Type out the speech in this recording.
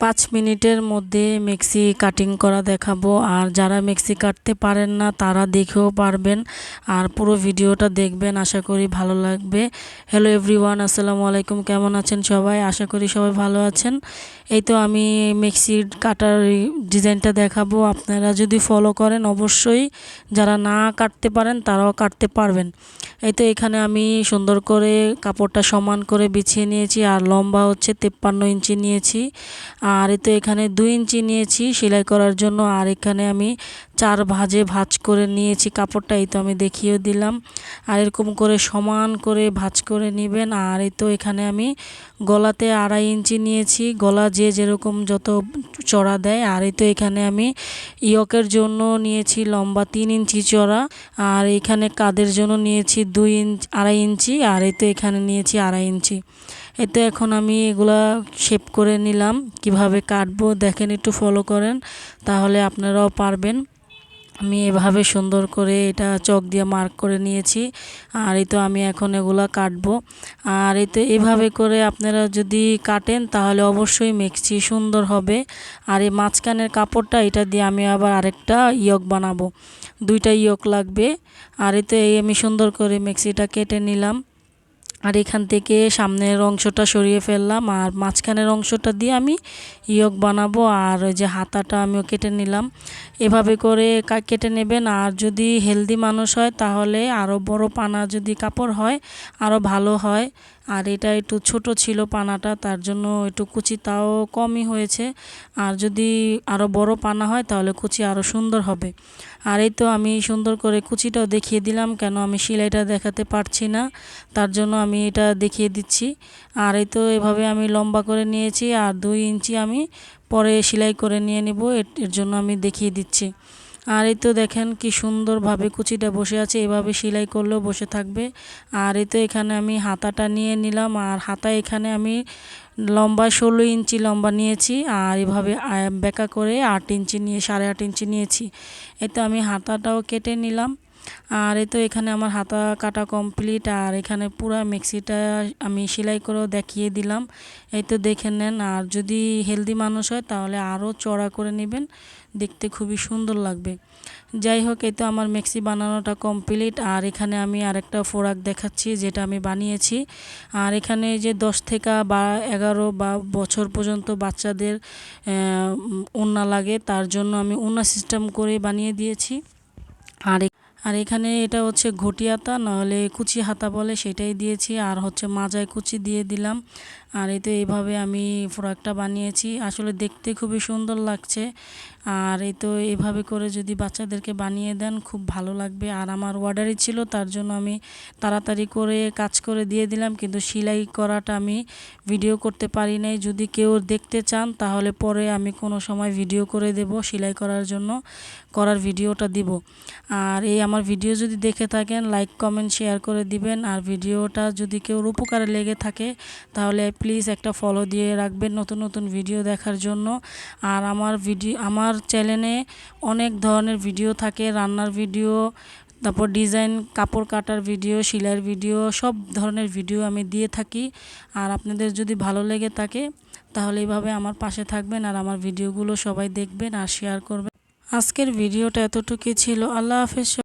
পাঁচ মিনিটের মধ্যে মেক্সি কাটিং করা দেখাবো। আর যারা মেক্সি কাটতে পারেন না, তারা দেখেও পারবেন। আর পুরো ভিডিওটা দেখবেন, আশা করি ভালো লাগবে। হ্যালো এভরিওয়ান আসসালামু আলাইকুম, কেমন আছেন সবাই? আশা করি সবাই ভালো আছেন। এই তো আমি মেক্সির কাটার ডিজাইনটা দেখাবো। আপনারা যদি ফলো করেন, অবশ্যই যারা না কাটতে পারেন, তারাও কাটতে পারবেন। এই তো এখানে আমি সুন্দর করে কাপড়টা সমান করে বিছিয়ে নিয়েছি। আর লম্বা হচ্ছে তেপ্পান্ন ইঞ্চি নিয়েছি। আর তো এখানে দু ইঞ্চি নিয়েছি, সেলাই করার জন্য। আর এখানে আমি চার ভাজে ভাজ করে নিয়েছি কাপড়টা, এই তো আমি দেখিয়ে দিলাম। আর এরকম করে সমান করে ভাজ করে নেবেন। আর এই তো এখানে আমি গলাতে আড়াই ইঞ্চি নিয়েছি। গলা যে যেরকম যত চড়া দেয়। আর এই তো এখানে আমি ইয়কের জন্য নিয়েছি লম্বা তিন ইঞ্চি চড়া, আর এখানে কাদের জন্য নিয়েছি দুই ইঞ্চ, আড়াই ইঞ্চি, আর এই তো এখানে নিয়েছি আড়াই ইঞ্চি। এতে এখন আমি এগুলা শেপ করে নিলাম। কীভাবে কাটবো দেখেন, একটু ফলো করেন, তাহলে আপনারাও পারবেন। আমি এভাবে সুন্দর করে এটা চক দিয়ে মার্ক করে নিয়েছি। আর এই তো আমি এখন এগুলা কাটবো। আর এই তো এভাবে করে আপনারা যদি কাটেন তাহলে অবশ্যই মেক্সি সুন্দর হবে। আর এই মাঝখানের কাপড়টা এটা দিয়ে আমি আবার আরেকটা ইয়ক বানাবো। দুইটা ইয়ক লাগবে। আর এই তো এই আমি সুন্দর করে মেক্সিটা কেটে নিলাম। আর এখান থেকে সামনের অংশটা সরিয়ে ফেললাম আর মাঝখানের অংশটা দিয়ে আমি ইয়ক বানাবো আর ওই যে হাতাটা আমিও কেটে নিলাম। এভাবে করে কেটে নেবেন আর যদি হেলদি মানুষ হয় তাহলে আরও বড় পানা যদি কাপড় হয় আরও ভালো হয়। আর এটা একটু ছোট ছিল পানাটা তার জন্য একটু কুচি তাও কমই হয়েছে। আর যদি আরও বড় পানা হয় তাহলে কুচি আরও সুন্দর হবে। আর এই তো আমি সুন্দর করে কুচিটাও দেখিয়ে দিলাম কেন আমি সেলাইটা দেখাতে পারছি না। তার জন্য আমি এটা দেখিয়ে দিচ্ছি। আর এই তো এভাবে আমি লম্বা করে নিয়েছি আর দুই ইঞ্চি আমি পরে সেলাই করে নিয়ে নিব, এর জন্য আমি দেখিয়ে দিচ্ছি। আর এই তো দেখেন কি সুন্দরভাবে কুচিটা বসে আছে, এভাবে সেলাই করলেও বসে থাকবে। আর এই তো এখানে আমি হাতাটা নিয়ে নিলাম, আর হাতা এখানে আমি লম্বা ষোলো ইঞ্চি লম্বা নিয়েছি, আর এভাবে বেঁকা করে আট ইঞ্চি নিয়ে, সাড়ে আট ইঞ্চি নিয়েছি। এই তো আমি হাতাটাও কেটে নিলাম। আর এই তো এখানে আমার হাতা কাটা কমপ্লিট আর এখানে পুরো মিক্সিটা আমি সেলাই করেও দেখিয়ে দিলাম। এই তো দেখে নেন, আর যদি হেলদি মানুষ হয় তাহলে আরও চড়া করে নেবেন, দেখতে খুবই সুন্দর লাগবে। যাই হোক, এই তো আমার মেক্সি বানানোটা কমপ্লিট আর এখানে আমি আরেকটা ফোরাক দেখাচ্ছি যেটা আমি বানিয়েছি। আর এখানে যে দশ থেকে বা এগারো বা বছর পর্যন্ত বাচ্চাদের উন্না লাগে, তার জন্য আমি উন্না সিস্টেম করে বানিয়ে দিয়েছি। আর আর এখানে এটা হচ্ছে ঘটি হাতা নাহলে কুচি হাতা বলে সেটাই দিয়েছি, আর হচ্ছে মাজায় কুচি দিয়ে দিলাম। আর এতে এইভাবে আমি ফ্রকটা বানিয়েছি। আসলে দেখতে খুবই সুন্দর লাগছে। আর এই তো এইভাবে করে যদি বাচ্চাদেরকে বানিয়ে দেন, খুব ভালো লাগবে। আর আমার অর্ডারই ছিল, তার জন্য আমি তাড়াতাড়ি করে কাজ করে দিয়ে দিলাম, কিন্তু সেলাই করাটা আমি ভিডিও করতে পারি নাই। যদি কেউ দেখতে চান, তাহলে পরে আমি কোনো সময় ভিডিও করে দেব, সেলাই করার জন্য, করার ভিডিওটা দিব। আর এই আমার ভিডিও যদি দেখে থাকেন, লাইক, কমেন্ট, শেয়ার করে দিবেন। আর ভিডিওটা যদি কেউ উপকারে লেগে থাকে, তাহলে প্লিজ একটা ফলো দিয়ে রাখবেন নতুন নতুন ভিডিও দেখার জন্য। আর আমার ভিডিও আমার চ্যানেলে অনেক ধরনের ভিডিও থাকে। রান্নার ভিডিও তারপর ডিজাইন কাপড় কাটার ভিডিও সেলাইয়ের ভিডিও সব ধরনের ভিডিও আমি দিয়ে থাকি। আর আপনাদের যদি ভালো লেগে থাকে, তাহলে এইভাবে আমার পাশে থাকবেন আর আমার ভিডিওগুলো সবাই দেখবেন আর শেয়ার করবেন। আজকের ভিডিওটা এতটুকুই ছিল। আল্লাহ হাফেজ।